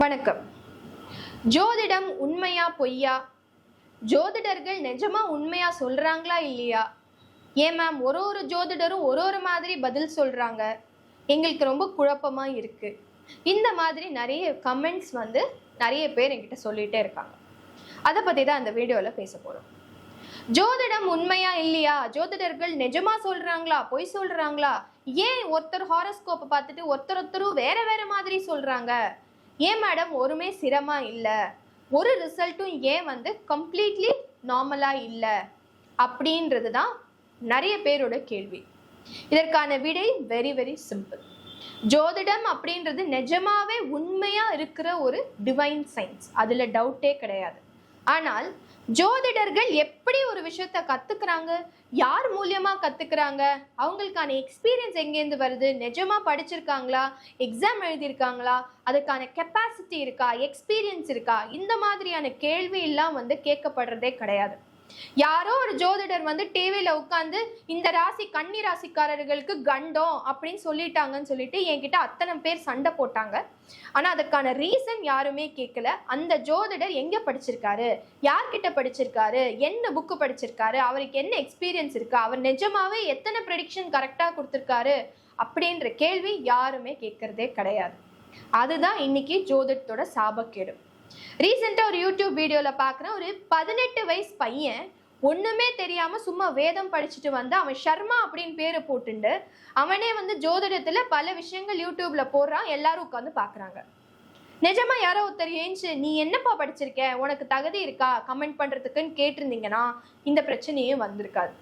வணக்கம். ஜோதிடம் உண்மையா பொய்யா? ஜோதிடர்கள் நிஜமா உண்மையா சொல்றாங்களா இல்லையா? ஏன் மேம் ஒரு ஒரு ஜோதிடரும் ஒரு ஒரு மாதிரி பதில் சொல்றாங்க. எங்களுக்கு ரொம்ப குழப்பமா இருக்கு. இந்த மாதிரி நிறைய கமெண்ட்ஸ் வந்து நிறைய பேர் என்கிட்ட சொல்லிட்டே இருக்காங்க. அதை பத்தி தான் இந்த வீடியோல பேச போறோம். ஜோதிடம் உண்மையா இல்லையா? ஜோதிடர்கள் நிஜமா சொல்றாங்களா? பொய் சொல்றாங்களா? ஏன் ஒருத்தர் ஹாரஸ்கோப்பை பார்த்துட்டு ஒருத்தர் ஒருத்தரும் வேற வேற மாதிரி சொல்றாங்க? ஏன் மேடம் ஒருமே சிரமம் இல்லை? ஒரு ரிசல்ட்டும் ஏன் வந்து கம்ப்ளீட்லி நார்மலாக இல்லை? அப்படின்றது தான் நிறைய பேரோட கேள்வி. இதற்கான விடை வெரி வெரி சிம்பிள் ஜோதிடம் அப்படின்றது நிஜமாவே உண்மையாக இருக்கிற ஒரு டிவைன் சயின்ஸ் அதில் டவுட்டே கிடையாது. ஆனால் ஜோதிடர்கள் எப்படி ஒரு விஷயத்த கத்துக்கிறாங்க? யார் மூலியமா கத்துக்கிறாங்க? அவங்களுக்கான எக்ஸ்பீரியன்ஸ் எங்கேருந்து வருது? நிஜமா படிச்சிருக்காங்களா? எக்ஸாம் எழுதியிருக்காங்களா? அதுக்கான கெப்பாசிட்டி இருக்கா? எக்ஸ்பீரியன்ஸ் இருக்கா? இந்த மாதிரியான கேள்வி எல்லாம் வந்து கேட்கப்படுறதே கிடையாது. யாரோ ஒரு ஜோதிடர் வந்து டிவியில உட்காந்து இந்த ராசி கன்னி ராசிக்காரர்களுக்கு கண்டம் அப்படின்னு சொல்லிட்டாங்கன்னு சொல்லிட்டு என்கிட்ட அத்தனை பேர் சண்டை போட்டாங்க. ஆனா அதுக்கான ரீசன் யாருமே கேட்கல. அந்த ஜோதிடர் எங்க படிச்சிருக்காரு? யார்கிட்ட படிச்சிருக்காரு? என்ன புக்கு படிச்சிருக்காரு? அவருக்கு என்ன எக்ஸ்பீரியன்ஸ் இருக்கு? அவர் நிஜமாவே எத்தனை ப்ரெடிக்ஷன் கரெக்டா கொடுத்துருக்காரு? அப்படின்ற கேள்வி யாருமே கேட்கறதே கிடையாது. அதுதான் இன்னைக்கு ஜோதிடத்தோட சாபக்கேடு. ரீசெண்டாக ஒரு யூடியூப் வீடியோவில் பார்க்குறேன் ஒரு பதினெட்டு வயசு பையன் ஒன்றுமே தெரியாமல் சும்மா வேதம் படிச்சுட்டு வந்து அவன் ஷர்மா அப்படின்னு பேரை போட்டுண்டு அவனே வந்து ஜோதிடத்தில் பல விஷயங்கள் யூடியூப்பில் போடுறான் எல்லாரும் உட்காந்து பார்க்குறாங்க நிஜமா யாரோ ஒருத்தர் ஏஞ்சு நீ என்னப்பா படிச்சிருக்க? உனக்கு தகுதி இருக்கா? கமெண்ட் பண்ணுறதுக்குன்னு கேட்டிருந்தீங்கன்னா இந்த பிரச்சனையும் வந்திருக்காது.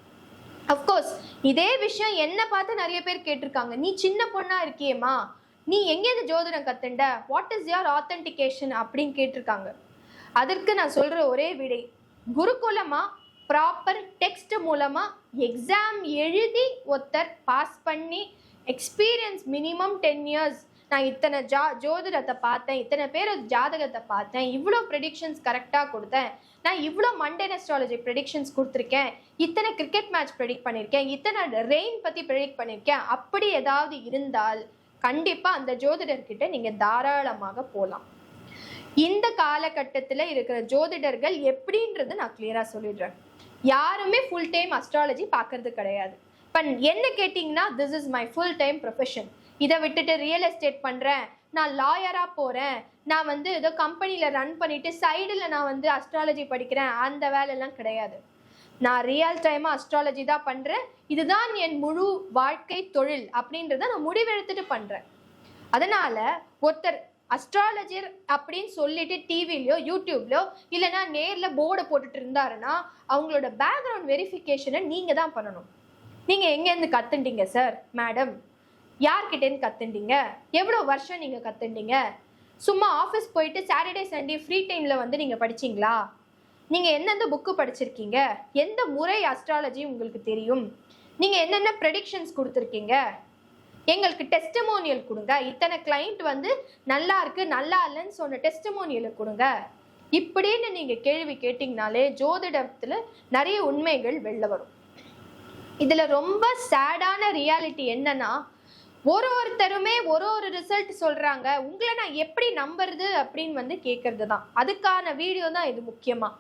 அஃப்கோர்ஸ் இதே விஷயம் என்னை பார்த்து நிறைய பேர் கேட்டிருக்காங்க. நீ சின்ன பொண்ணா இருக்கியேம்மா. நீ எங்கேருந்து ஜோதிடம் கத்துண்ட? வாட் இஸ் யுவர் ஆத்தென்டிகேஷன் அப்படின்னு கேட்டிருக்காங்க. அதற்கு நான் சொல்கிற ஒரே விடை. குருகுலமாக ப்ராப்பர் டெக்ஸ்ட் மூலமாக எக்ஸாம் எழுதி ஒருத்தர் பாஸ் பண்ணி எக்ஸ்பீரியன்ஸ் மினிமம் டென் இயர்ஸ் நான் இத்தனை ஜா ஜோதிடத்தை பார்த்தேன் இத்தனை பேர் ஜாதகத்தை பார்த்தேன் இவ்வளோ ப்ரெடிக்ஷன்ஸ் கரெக்டாக கொடுத்தேன். நான் இவ்வளோ மண்டேன் அஸ்ட்ராலஜி ப்ரெடிக்ஷன்ஸ் கொடுத்துருக்கேன். இத்தனை கிரிக்கெட் மேட்ச் ப்ரெடிக்ட் பண்ணியிருக்கேன். இத்தனை ரெயின் பற்றி ப்ரெடிக்ட் பண்ணியிருக்கேன். அப்படி ஏதாவது இருந்தால் கண்டிப்பா அந்த ஜோதிடர்கிட்ட நீங்க தாராளமாக போகலாம் இந்த காலகட்டத்தில் இருக்கிற ஜோதிடர்கள் எப்படின்றது நான் கிளியராக சொல்லிடுறேன். யாருமே ஃபுல் டைம் அஸ்ட்ராலஜி பார்க்கறது கிடையாது. இப்போ என்ன கேட்டிங்கன்னா this is my full time profession இதை விட்டுட்டு ரியல் எஸ்டேட் பண்ணுறேன் நான் லாயராக போகிறேன் நான் வந்து ஏதோ கம்பெனியில் ரன் பண்ணிட்டு சைடில் நான் வந்து அஸ்ட்ராலஜி படிக்கிறேன். அந்த வேலையெல்லாம் கிடையாது. நான் ரியல் டைமாக அஸ்ட்ராலஜி தான் பண்ணுறேன் இதுதான் என் முழு வாழ்க்கை தொழில் அப்படின்றத நான் முடிவெடுத்துட்டு பண்ணுறேன் அதனால் ஒருத்தர் அஸ்ட்ராலஜர் அப்படின்னு சொல்லிட்டு டிவிலையோ யூடியூப்லையோ இல்லைனா நேரில் போர்டை போட்டுட்டு இருந்தாருன்னா அவங்களோட பேக்ரவுண்ட் வெரிஃபிகேஷனை நீங்கள் தான் பண்ணணும். நீங்கள் எங்கேருந்து கற்றுண்டீங்க சார் மேடம் யார்கிட்டேருந்து கற்றுண்டீங்க எவ்வளோ வருஷம் நீங்கள் கற்றுண்டீங்க சும்மா ஆஃபீஸ் போயிட்டு சாட்டர்டே சண்டே ஃப்ரீ டைமில் வந்து நீங்கள் படிச்சீங்களா? நீங்கள் எந்தெந்த புக்கு படிச்சிருக்கீங்க? எந்த முறை அஸ்ட்ராலஜி உங்களுக்கு தெரியும்? நீங்கள் என்னென்ன ப்ரெடிக்ஷன்ஸ் கொடுத்துருக்கீங்க? எங்களுக்கு டெஸ்டமோனியல் கொடுங்க. இத்தனை கிளைண்ட் வந்து நல்லா இருக்கு நல்லா இல்லைன்னு சொன்ன டெஸ்டமோனியலை கொடுங்க. இப்படின்னு நீங்கள் கேள்வி கேட்டிங்கனாலே ஜோதிடத்தில் நிறைய உண்மைகள் வெளில வரும். இதில் ரொம்ப சேடான ரியாலிட்டி என்னன்னா ஒரு ஒருத்தருமே ஒரு ஒரு ரிசல்ட் சொல்கிறாங்க உங்களை நான் எப்படி நம்புறது அப்படின்னு வந்து கேட்கறது தான் அதுக்கான வீடியோ தான் இது முக்கியமாக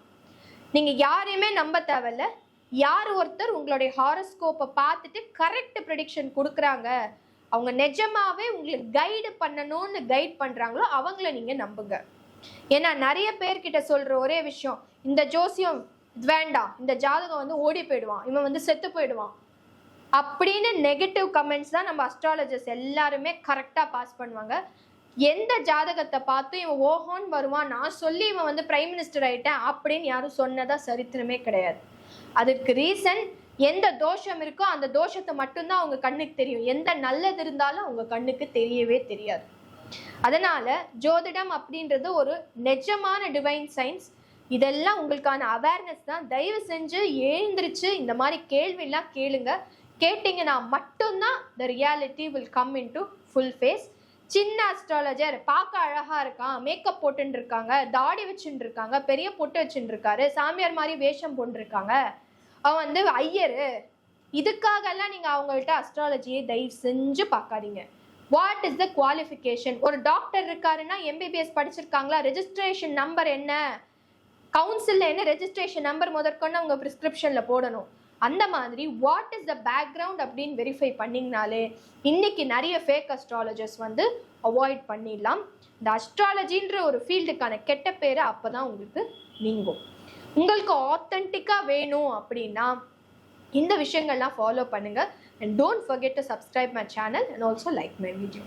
நீங்கள் யாரையுமே நம்ப தேவையில்ல. யார் ஒருத்தர் உங்களுடைய ஹாரோஸ்கோப்பை பார்த்துட்டு கரெக்ட் ப்ரெடிக்ஷன் கொடுக்குறாங்க அவங்க நிஜமாவே உங்களுக்கு கைடு பண்ணணும்னு கைட் பண்ணுறாங்களோ அவங்கள நீங்கள் நம்புங்க. ஏன்னா நிறைய பேர்கிட்ட சொல்கிற ஒரே விஷயம் இந்த ஜோசியம் வேண்டாம் இந்த ஜாதகம் வந்து ஓடி போயிடுவான் இவன் வந்து செத்து போயிடுவான். அப்படின்னு நெகட்டிவ் கமெண்ட்ஸ் தான் நம்ம அஸ்ட்ராலஜர்ஸ் எல்லாருமே கரெக்டாக பாஸ் பண்ணுவாங்க. எந்த ஜாதகத்தை பார்த்து இவன் ஓஹோன்னு வருவான் நான் சொல்லி இவன் வந்து பிரைம் மினிஸ்டர் ஆயிட்டேன் அப்படின்னு யாரும் சொன்னதா சரித்திரமே கிடையாது. அதுக்கு ரீசன் எந்த தோஷம் இருக்கோ அந்த தோஷத்தை மட்டும்தான் அவங்க கண்ணுக்கு தெரியும். எந்த நல்லது இருந்தாலும் அவங்க கண்ணுக்கு தெரியவே தெரியாது. அதனால ஜோதிடம் அப்படின்றது ஒரு நிஜமான டிவைன் சயின்ஸ் இதெல்லாம் உங்களுக்கான அவேர்னஸ் தான். தயவு செஞ்சு எழுந்திரிச்சு இந்த மாதிரி கேள்வியெல்லாம் கேளுங்க. கேட்டிங்கன்னா மட்டும்தான் the reality will come in to full face சின்ன அஸ்ட்ராலஜர் பார்க்க அழகா இருக்கான் மேக்கப் போட்டுன்னு இருக்காங்க தாடி வச்சுட்டு இருக்காங்க பெரிய பொட்டு வச்சுட்டு இருக்காரு சாமியார் மாதிரி வேஷம் போட்டுருக்காங்க அவன் வந்து ஐயரு. இதுக்காகலாம் நீங்க அவங்கள்ட்ட அஸ்ட்ராலஜியை தயவு செஞ்சு பார்க்காதீங்க. வாட் இஸ் த குவாலிஃபிகேஷன் ஒரு டாக்டர் இருக்காருன்னா எம்பிபிஎஸ் படிச்சிருக்காங்களா? ரெஜிஸ்ட்ரேஷன் நம்பர் என்ன? கவுன்சிலில் என்ன ரெஜிஸ்ட்ரேஷன் நம்பர் முதற்கொண்டு அவங்க ப்ரிஸ்கிரிப்ஷனில் போடணும். அந்த மாதிரி வாட் இஸ் த பேக்ரவுண்ட் அப்படின்னு வெரிஃபை பண்ணிங்கனாலே இன்னைக்கு நிறைய ஃபேக் அஸ்ட்ராலஜர்ஸ் வந்து அவாய்ட் பண்ணிடலாம். இந்த அஸ்ட்ராலஜின்ற ஒரு ஃபீல்டுக்கான கெட்ட பேரை அப்போ தான் உங்களுக்கு நீங்கும். உங்களுக்கு ஆத்தென்டிக்காக வேணும் அப்படின்னா இந்த விஷயங்கள்லாம் ஃபாலோ பண்ணுங்கள் and don't forget to subscribe my channel and also like my video